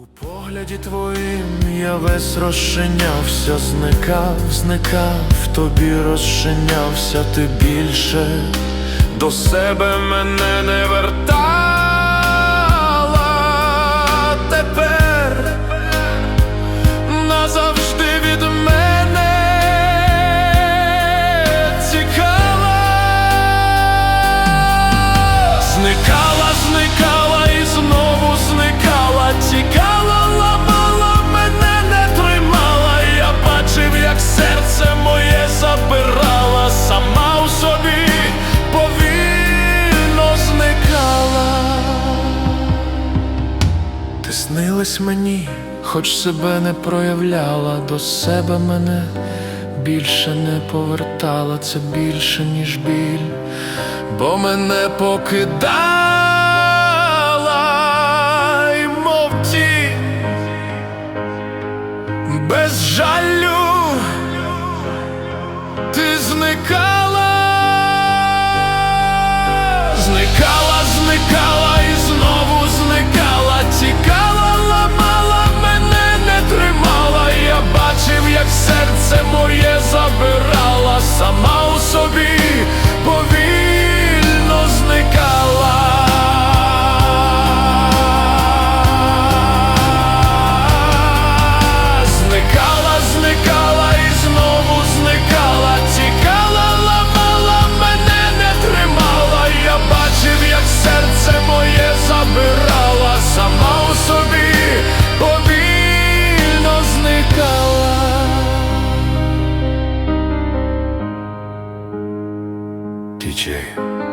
У погляді твоїм я весь розчинявся, зникав, зникав, тобі розчинявся ти більше, до себе мене не вертала Ти снилась мені, хоч себе не проявляла, до себе мене більше не повертала, це більше, ніж біль, бо мене покидала DJ。